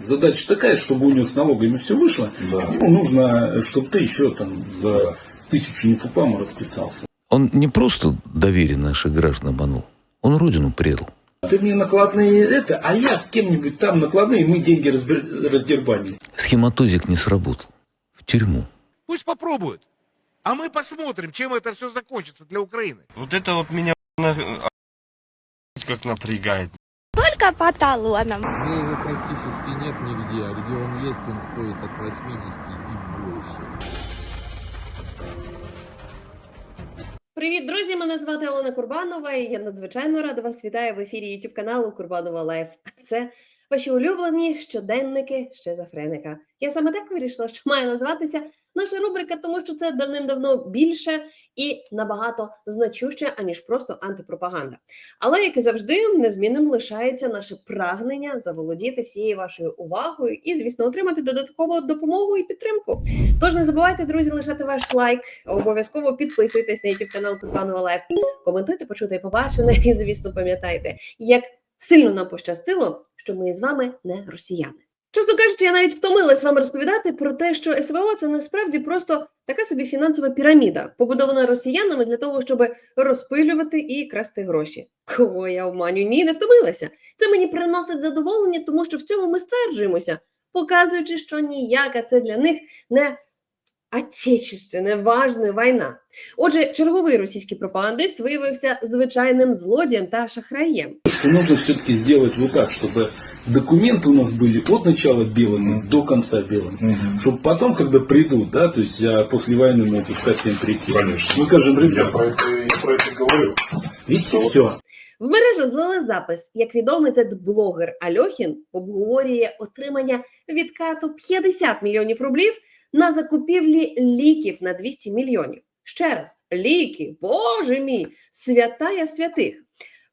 Задача такая, чтобы у него с налогами все вышло. Да. Ему нужно, чтобы ты еще там за тысячу нефупама расписался. Он не просто доверие наших граждан обманул, он родину предал. Ты мне накладные это, а я с кем-нибудь там накладные, мы деньги разбер- раздербанили. Схематозик не сработал. В тюрьму. Пусть попробуют. А мы посмотрим, чем это все закончится для Украины. Вот это вот меня на- как напрягает. Только по талонам. Где его практически нет нигде, а где он есть, он стоит от 80 и больше. Привіт, друзі! Мене звати Олена Курбанова, і я надзвичайно рада вас вітаю в ефірі YouTube каналу Курбанова Лайф. Це ваші улюблені щоденники шизофреника. Я саме так вирішила, що має назватися наша рубрика, тому що це давним-давно більше і набагато значуще, аніж просто антипропаганда. Але як і завжди, незмінним лишається наше прагнення заволодіти всією вашою увагою і, звісно, отримати додаткову допомогу і підтримку. Тож не забувайте, друзі, лишати ваш лайк. Обов'язково підписуйтесь на YouTube канал Курбанова Лайф. Коментуйте, почуйте і побачене. І, звісно, пам'ятайте, як сильно нам пощастило, що ми з вами не росіяни. Чесно кажучи, я навіть втомилась вам розповідати про те, що СВО це насправді просто така собі фінансова піраміда, побудована росіянами для того, щоб розпилювати і красти гроші. Кого я обманю? Ні, не втомилася. Це мені приносить задоволення, тому що в цьому ми стверджуємося, показуючи, що ніяка це для них не отечественна, важна війна. Отже, черговий російський пропагандист виявився звичайним злодієм та шахраєм. Что нужно все-таки сделать вот так, чтобы документы у нас были от начала белыми до конца белыми. Чтобы потом, когда придут, да, то есть я после войны могу ко всем прийти. Конечно. Мы скажем, Я ребята, про это, я про это говорю. видите, все. В мережу злили запис, як відомий зет-блогер Альохін обговорює отримання відкату 50 мільйонів рублів на закупівлі ліків на 200 мільйонів. Ще раз, ліки, боже мій, святая святих.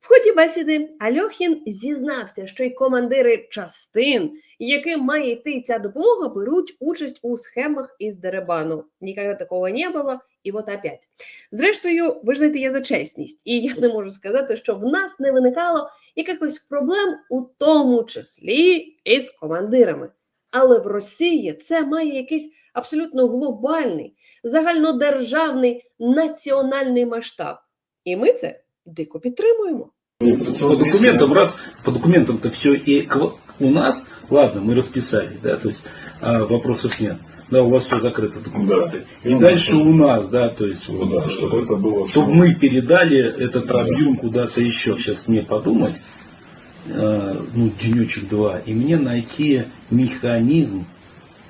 В ході бесіди Альохін зізнався, що й командири частин, яким має йти ця допомога, беруть участь у схемах із деребану. Ніколи такого не було, і от опять. Зрештою, ви ж знаєте, я за чесність, і я не можу сказати, що в нас не виникало якихось проблем, у тому числі і з командирами. Але в Росії це має якийсь абсолютно глобальний, загальнодержавний національний масштаб. І ми це дико підтримуємо. По документам, раз, по документам-то все и к- у нас, ладно, мы расписали, да, то есть а, вопросов нет. Да, у вас все закрыто документы. Да. И Ну, дальше чтобы- у нас, да, то есть, Ну да, чтобы это было всё- чтобы мы передали этот Да. объем куда-то еще. Сейчас мне подумать, э, Ну, денечек два, и мне найти механизм,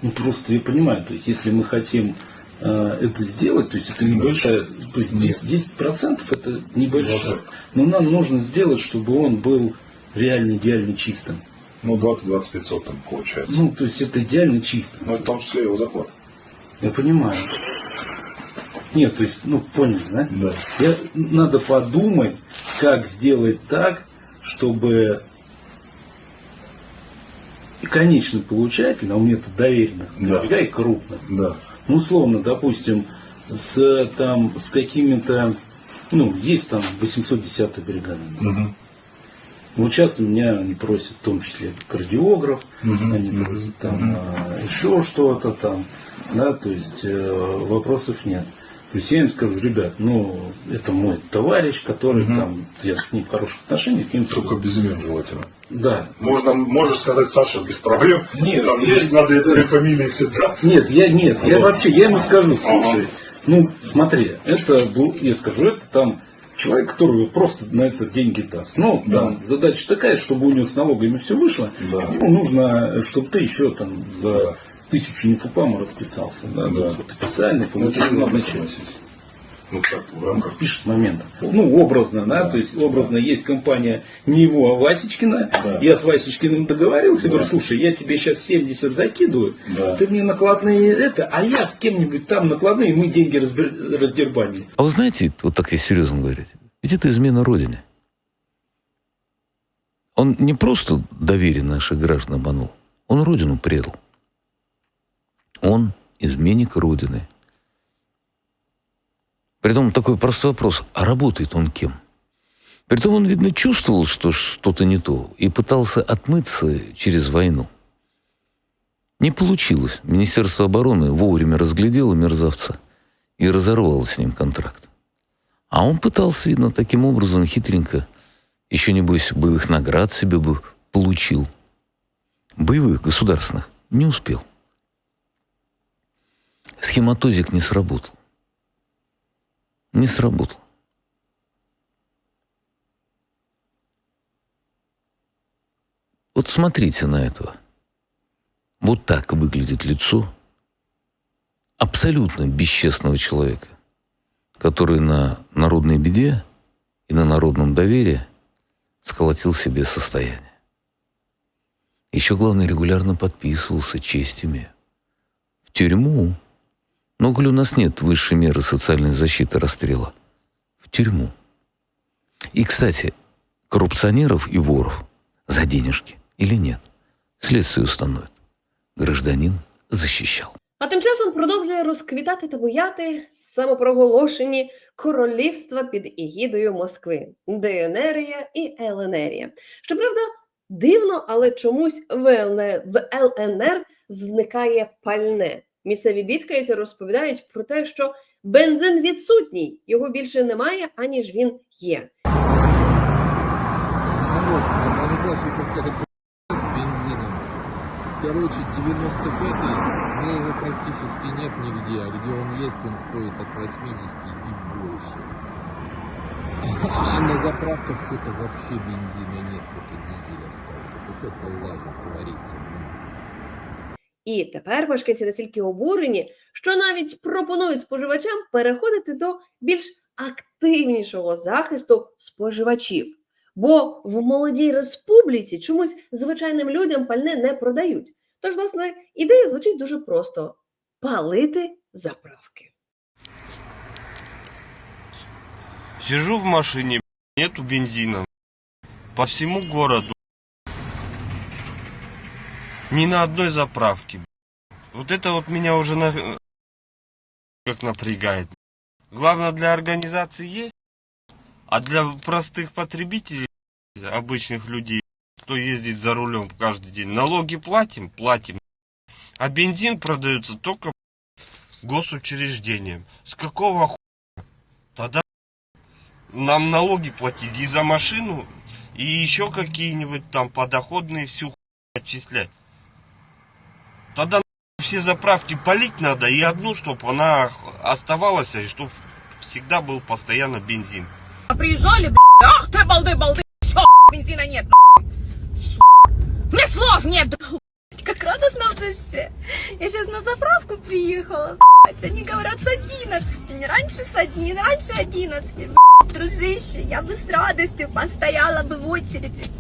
ну, просто я понимаю, то есть, если мы хотим э, это сделать, то есть это небольшая, то есть 10%, 10% это. Двадцатка. Но нам нужно сделать, чтобы он был реально идеально чистым. Ну, 20-25 500 там получается. Ну, то есть это идеально чисто. Ну, это в том числе его зарплата. Я понимаю. Нет, то есть, ну, понял, да? Да. Я, надо подумать, как сделать так, чтобы и конечный получатель, а у меня это доверенных, Да. и крупных. Да. Ну, условно, допустим, с, там, с какими-то, ну, есть там 810 бригада. Мгм. Вот сейчас у меня они просят, в том числе кардиограф, Мгм. они Мгм. просят там Мгм. а, еще что-то там, да, то есть э, вопросов нет. То есть я им скажу, ребят, ну, это мой товарищ, который Мгм. там, я с ним в хороших отношениях, к ним Только без имен желательно. Да. Можно, можешь сказать Саша без проблем. Нет, там я- есть, надо эти фамилии всегда. Нет, я нет, я Вот. вообще, я ему скажу, слушай, Ага. ну, смотри, это, был- я скажу, это там человек, который просто на это деньги даст. Ну, Да. там задача такая, чтобы у него с налогами все вышло, Да. ему нужно, чтобы ты еще там за Тысячу нефупама расписался, да, Да. вот официально получил назначение. Ну, как в Он рамках... спишет момент. Ну, образно, да, Да. то есть образно есть компания не его, а Васечкина. Да. Я с Васечкиным договорился, Да. говорю, слушай, я тебе сейчас 70 закидываю, Да. ты мне накладные это, а я с кем-нибудь там накладные, мы деньги разбер- раздербанили. А вы знаете, вот так я серьезно говорю, ведь это измена Родине. Он не просто доверие наших граждан обманул, он Родину предал. Он изменник Родины. Притом такой простой вопрос, а работает он кем? Притом он, видно, чувствовал, что что-то не то, и пытался отмыться через войну. Не получилось. Министерство обороны вовремя разглядело мерзавца и разорвало с ним контракт. А он пытался, видно, таким образом хитренько, еще, небось, боевых наград себе бы получил. Боевых, государственных, не успел. Схематозик не сработал. Не сработал. Вот смотрите на этого. Вот так выглядит лицо абсолютно бесчестного человека, который на народной беде и на народном доверии сколотил себе состояние. Еще, главное, регулярно подписывался, честь имея. В тюрьму. Но, коли у нас нет высшей меры социальной защиты расстрела, в тюрьму. И, кстати, коррупционеров и воров за денежки или нет, следствие установит. Гражданин защищал. А тим часом продовжує розквітати та буяти самопроголошені королівства під егідою Москви, ДНРія і ЛНРія. Щоправда, дивно, але чомусь в, ЛН... в ЛНР зникає пальне. Місцеві бідкаються, розповідають про те, що бензин відсутній, його більше немає, аніж він є. Народ, на какая-то. Короче, 95-й, ну его практически нет нигде, а где он есть, он стоит от 80 и больше. А на заправках что-то вообще бензина нет, только дизель остался. Это лажа творится. блин. І тепер мешканці настільки обурені, що навіть пропонують споживачам переходити до більш активнішого захисту споживачів. Бо в молодій республіці чомусь звичайним людям пальне не продають. Тож, власне, ідея звучить дуже просто: палити заправки. Сижу в машине, нету бензина. По всему городу. Ни на одной заправке. Вот это вот меня уже на... как напрягает. Главное для организации есть, а для простых потребителей, обычных людей, кто ездит за рулем каждый день, налоги платим, платим. А бензин продается только госучреждением. С какого хуя? Тогда нам налоги платить и за машину, и еще какие-нибудь там подоходные всю хуйню отчислять. Тогда все заправки полить надо, и одну, чтобы она оставалась, и чтобы всегда был постоянно бензин. Приезжали, блядь, ах ты балды, балды, все, бензина нет. Сука. Мне слов нет, блядь. Как радостно в. Я сейчас на заправку приехала, блядь. Они говорят с 11, не раньше с 1, не раньше 11, блядь. Дружище, я бы с радостью постояла бы в очереди.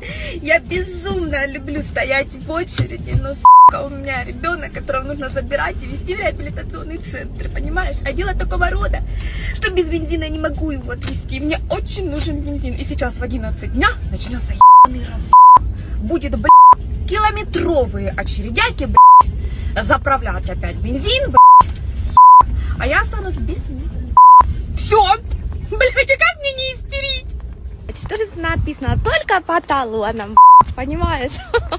Я безумно люблю стоять в очереди, но, сука, у меня ребенок, которого нужно забирать и везти в реабилитационный центр, понимаешь? А дело такого рода, что без бензина не могу его отвезти. Мне очень нужен бензин. И сейчас в 11 дня начнется ебаный раз. Будет, блядь, километровые очередяки, блядь, заправлять опять бензин, блядь, сука. а я останусь без них. Все, блядь, а как мне не истерить? Что же написано? Только по талонам, понимаешь?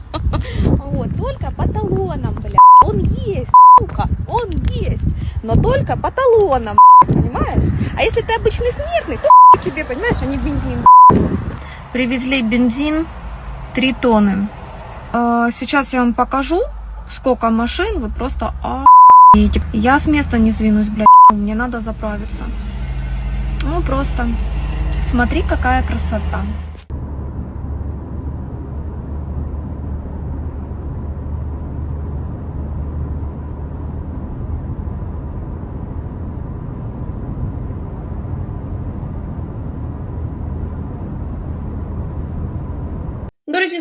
Вот, только по талонам, блядь. Он есть, сука, он есть. Но только по талонам, понимаешь? А если ты обычный смертный, то тебе, понимаешь, а не бензин. Привезли бензин 3 тонны. А, Сейчас я вам покажу, сколько машин, вы просто охуеете. Я с места не сдвинусь, блядь, мне надо заправиться. Ну, просто смотри, какая красота.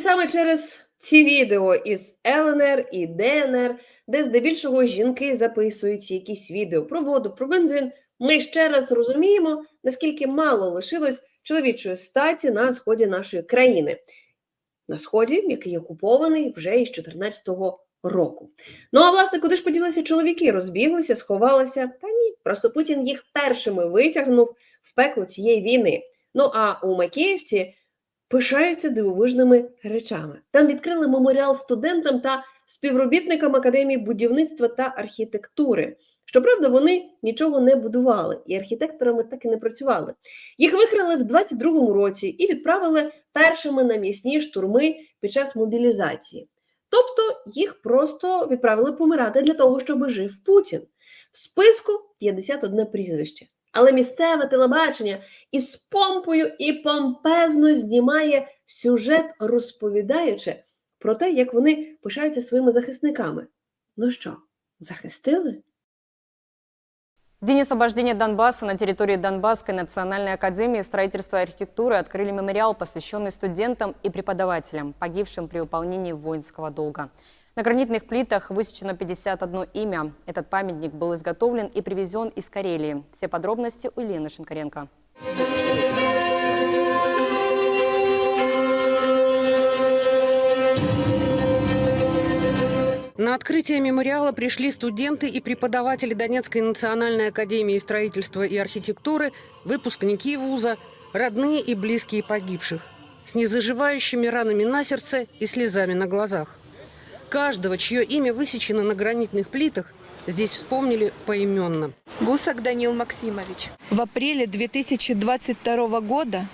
Саме через ці відео із ЛНР і ДНР, де здебільшого жінки записують якісь відео про воду, про бензин, ми ще раз розуміємо, наскільки мало лишилось чоловічої статі на сході нашої країни. На сході, який окупований вже із 2014 року. Ну а власне, куди ж поділися чоловіки? Розбіглися, сховалися? Та ні, просто Путін їх першими витягнув в пекло цієї війни. Ну а у Макіївці пишаються дивовижними речами. Там відкрили меморіал студентам та співробітникам Академії будівництва та архітектури. Щоправда, вони нічого не будували і архітекторами так і не працювали. Їх викрили в 22-му році і відправили першими на м'ясні штурми під час мобілізації. Тобто їх просто відправили помирати для того, щоб жив Путін. В списку 51 прізвище Але місцеве телебачення із помпою і помпезно знімає сюжет, розповідаючи про те, як вони пишаються своїми захисниками. Ну що, захистили? В День освобождения Донбасса на территории Донбасской национальной академии строительства и архитектуры открыли мемориал, посвященный студентам и преподавателям, погибшим при выполнении воинского долга. На гранитных плитах высечено 51 имя. Этот памятник был изготовлен и привезен из Карелии. Все подробности у Елены Шинкаренко. На открытие мемориала пришли студенты и преподаватели Донецкой национальной академии строительства и архитектуры, выпускники вуза, родные и близкие погибших, с незаживающими ранами на сердце и слезами на глазах. Каждого, чье имя высечено на гранитных плитах, здесь вспомнили поименно. Гусак Данил Максимович. В апреле 2022 года,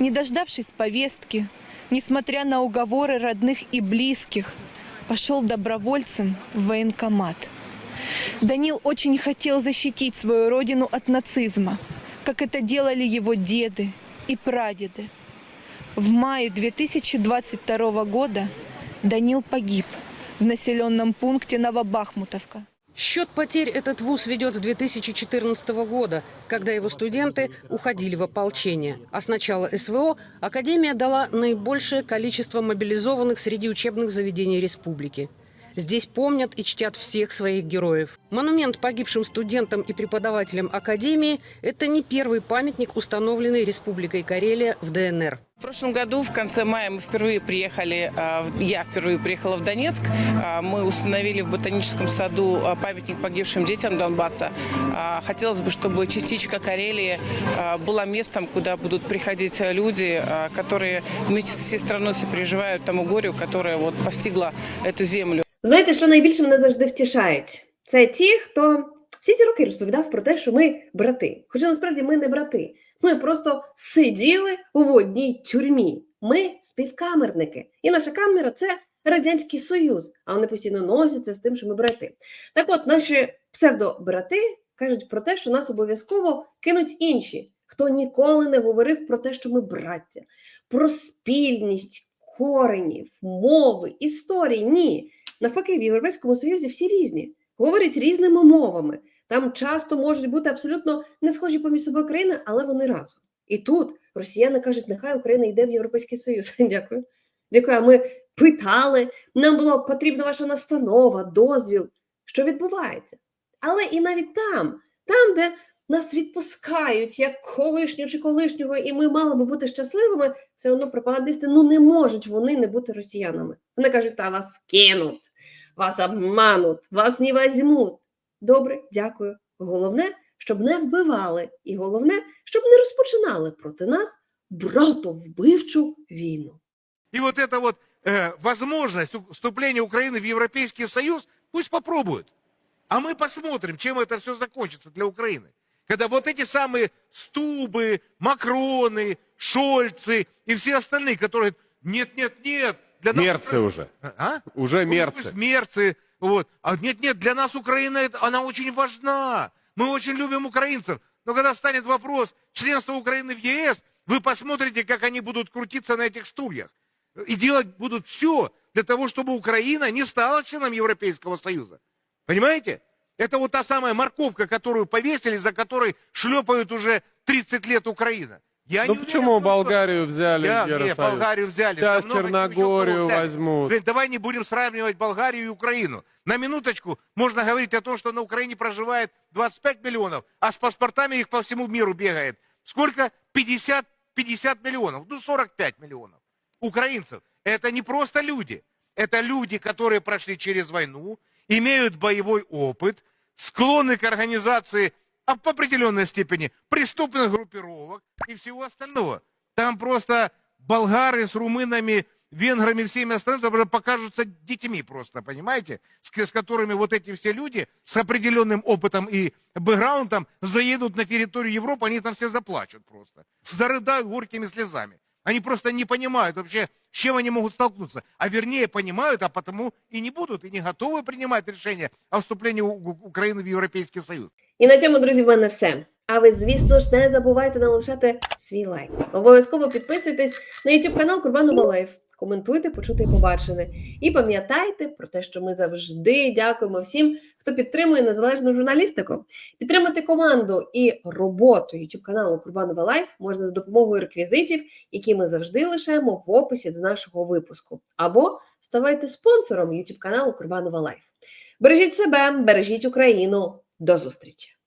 не дождавшись повестки, несмотря на уговоры родных и близких, пошел добровольцем в военкомат. Данил очень хотел защитить свою родину от нацизма, как это делали его деды и прадеды. В мае 2022 года Данил погиб в населенном пункте Новобахмутовка. Счет потерь этот вуз ведет с 2014 года, когда его студенты уходили в ополчение. А с начала СВО Академия дала наибольшее количество мобилизованных среди учебных заведений республики. Здесь помнят и чтят всех своих героев. Монумент погибшим студентам и преподавателям Академии – это не первый памятник, установленный Республикой Карелия в ДНР. В прошлом году, в конце мая, мы впервые приехали, а, в- я впервые приехала в Донецк. А, Мы установили в ботаническом саду а, памятник погибшим детям Донбасса. А, Хотелось бы, чтобы частичка Карелии а, была местом, куда будут приходить а, люди, а, которые вместе со всей страной сопереживают тому горю, которое вот постигло эту землю. Знаєте, що найбільше мене завжди втішають? Це ті, хто всі ці роки розповідав про те, що ми брати. Хоча насправді ми не брати. Ми просто сиділи у одній тюрмі. Ми співкамерники. І наша камера це Радянський Союз, а вони постійно носяться з тим, що ми брати. Так от, наші псевдобрати кажуть про те, що нас обов'язково кинуть інші, хто ніколи не говорив про те, що ми браття, про спільність коренів, мови, історії. Ні. Навпаки, в Європейському Союзі всі різні, говорять різними мовами. Там часто можуть бути абсолютно не схожі поміж собою країни, але вони разом. І тут росіяни кажуть, нехай Україна йде в Європейський Союз. Дякую. Дякую. Ми питали, нам була потрібна ваша настанова, дозвіл. Що відбувається? Але і навіть там, там, де нас відпускають як колишню чи колишнього, і ми мали би бути щасливими, все одно пропагандисти ну не можуть вони не бути росіянами. Вони кажуть, та вас кинуть, вас обмануть, вас не візьмуть Добре, дякую. Головне, щоб не вбивали, і головне, щоб не розпочинали проти нас братовбивчу війну. И вот эта вот э, возможность у- вступления Украины в Европейский Союз, пусть попробуют. А мы посмотрим, чем это все закончится для Украины. Когда вот эти самые Стубы, Макроны, Шольцы и все остальные, которые нет, нет, нет, для нас Мерцы Укра- уже. А? Уже Ну, мерцы. пусть мерцы, Вот. А нет, нет, для нас Украина, она очень важна. Мы очень любим украинцев. Но когда станет вопрос членства Украины в ЕС, вы посмотрите, как они будут крутиться на этих стульях. И делать будут все для того, чтобы Украина не стала членом Европейского Союза. Понимаете? Это вот та самая морковка, которую повесили, за которой шлепают уже 30 лет Украина. Я Ну не почему уверен, Болгарию взяли Я- в не? Болгарию взяли. Сейчас Черногорию возьмут. Блин, давай не будем сравнивать Болгарию и Украину. На минуточку можно говорить о том, что на Украине проживает 25 миллионов, а с паспортами их по всему миру бегает. Сколько? 50, 50 миллионов. Ну, 45 миллионов украинцев. Это не просто люди. Это люди, которые прошли через войну, имеют боевой опыт, склонны к организации а в определенной степени преступных группировок и всего остального. Там просто болгары с румынами, венграми, всеми остальными просто покажутся детьми просто, понимаете? С, с которыми вот эти все люди с определенным опытом и бэкграундом заедут на территорию Европы, они там все заплачут просто. Зарыдают горькими слезами. Они просто не понимают вообще, с чем они могут столкнуться. А вернее понимают, а потому и не будут, и не готовы принимать решение о вступлении У- У- в Європейський Союз. І на цьому, друзі, в мене все. А ви, звісно ж, не забувайте налишати свій лайк. Обов'язково підписуйтесь на YouTube канал Курбанова Лайф. Коментуйте, почути і побачене. І пам'ятайте про те, що ми завжди дякуємо всім, хто підтримує незалежну журналістику. Підтримати команду і роботу YouTube каналу Курбанова Лайф можна за допомогою реквізитів, які ми завжди лишаємо в описі до нашого випуску. Або ставайте спонсором YouTube каналу Курбанова Лайф. Бережіть себе, бережіть Україну. До зустрічі!